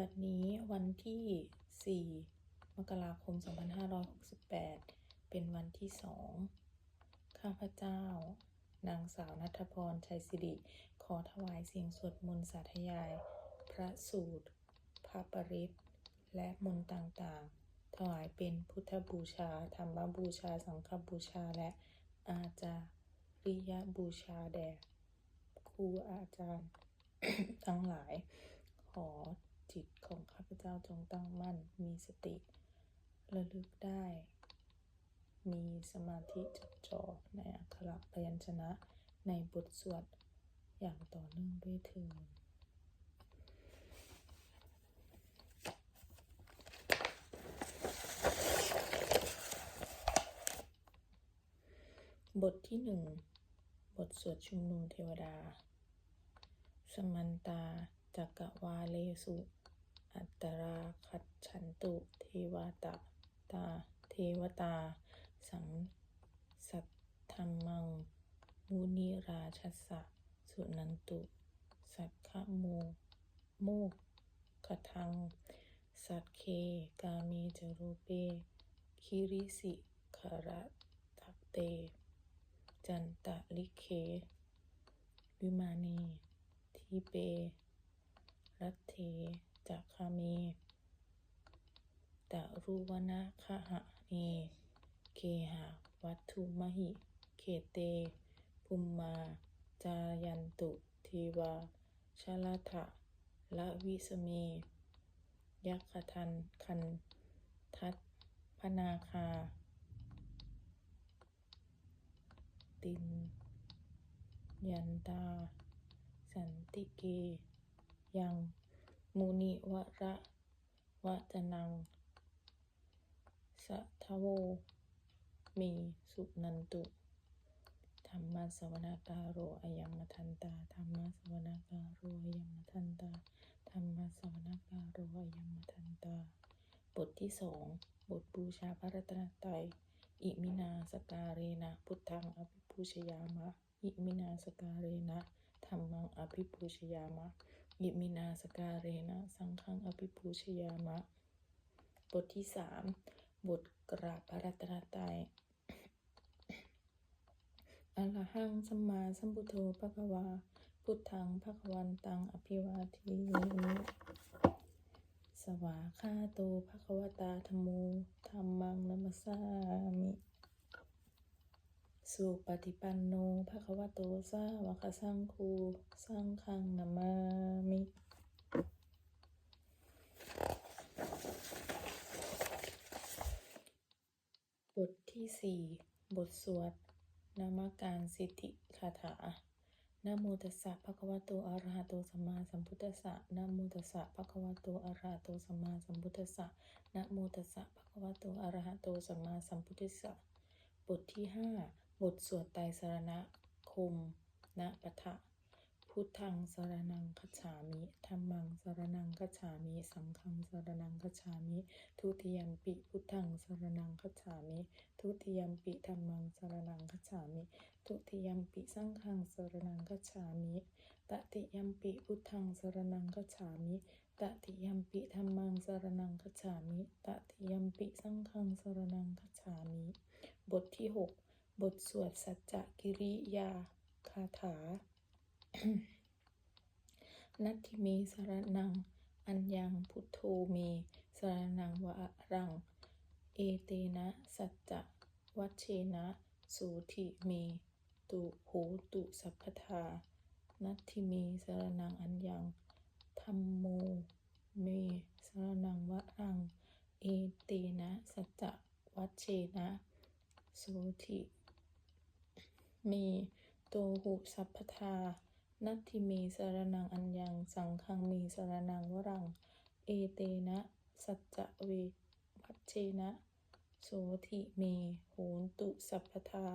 บัดนี้วันที่ 4 มกราคม 2568 เป็นวันที่สอง ข้าพเจ้า นางสาวนัทพร ชัยสิริ ขอถวายเสียงสวดมนต์สาธยาย พระสูตร พระปริตรและมนต์ต่างๆ ถวายเป็นพุทธบูชา ธรรมบูชา สังฆบูชา และอาจาริยบูชาแด่ครูอาจารย์ ทั้งหลาย ขอ จิตของข้าพเจ้าจงตั้งมั่น มีสติ ระลึกได้ มีสมาธิจดจ่อในอักขระพยัญชนะในบทสวดอย่างต่อเนื่องด้วยเถิดบทที่หนึ่ง บทสวดชุมนุมเทวดา สมันตาจักกวาเลสุ อัตราคัจฉันตุเทวตาตาเทวตา สังสัทธรรมัง มุนิราชสสะสุนันตุ สักขโมโมกขทัง สัตเคกาเมจรูเป คิริสิขระทักเต จันตะลิเค วิมานี ทีเป รัตเถ จักคาเมตะรุวนะคหะเนเคหะวัตถุมหิ เขเตภุมมา จายันตุเทวาชลทะละวิสเมยักขทันคัน ทัตพนาคา ติน ยันตา สันติเก ยัง มุนิวระวะจนัง สัทโว มีสุนันตุ ธรรมสวนาการโรอยัมมทันตา ธรรมสวนาการโรอยัมมทันตา ธรรมสวนาการโรอยัมมทันตา บทที่สองบทบูชาพระรัตนตรัย อิมินาสการเรนะ พุทธังอภิปูชยามะ อิมินาสการเรนะ ธรรมังอภิปูชยามะ อิมินาสการเรนะ สังฆังอภิปูชยามะ บทที่สามบทกราบพระรัตนตรัยอะระหังสัมมาสัมพุทโธภะควา พุทธังภะควันตังอภิวาเทมิสวาคาโตภะควตาธมโมธัมมังนัมสามิ สุปฏิปันโนภะคะวะโตสาวกสังโฆสังฆังนามามิบทที่สี่บทสวดนามการสิทธิคาถานะโมตัสสะภะคะวะโตอะระหะโตสัมมาสัมพุทธัสสะนะโมตัสสะภะคะวะโตอะระหะโตสัมมาสัมพุทธัสสะนะโมตัสสะภะคะวะโตอะระหะโตสัมมาสัมพุทธัสสะบทที่ห้า บทสวดไตรสรณคมนะปะทะ พุทธังสรนังคัจฉามิธัมมังสรนังคัจฉามิ สังฆังสรนังคัจฉามิ ทุติยมปิพุทธังสรนังคัจฉามิ ทุติยมปิธัมมังสรนังคัจฉามิ ทุติยมปิสังฆังสรนังคัจฉามิตติยมปิพุทธังสรนังคัจฉามิตติยมปิธัมมังสรนังคัจฉามิตติยมปิสังฆังสรนังคัจฉามิ บทที่หก บทสวดสัจจกิริยาคาถา นัตถิเมสรนัง อัญญังพุทโธเมสรนังวะรัง เอเตนะ สัจจวัชเชนะ สูทิเมตุโหตุสัพพทา นัตถิเมสรนังอัญญังธัมโมเมสรนังวะรัง เอเตนะ สัจจวัชเชนะ สูทิ เม โตหุสัพพทา นัตถิเมสารนังอัญญัง สังฆังเมสารนังวรัง เอเตนะ สัจจเววัชเชนะ โสติเมโหนตุสัพพทา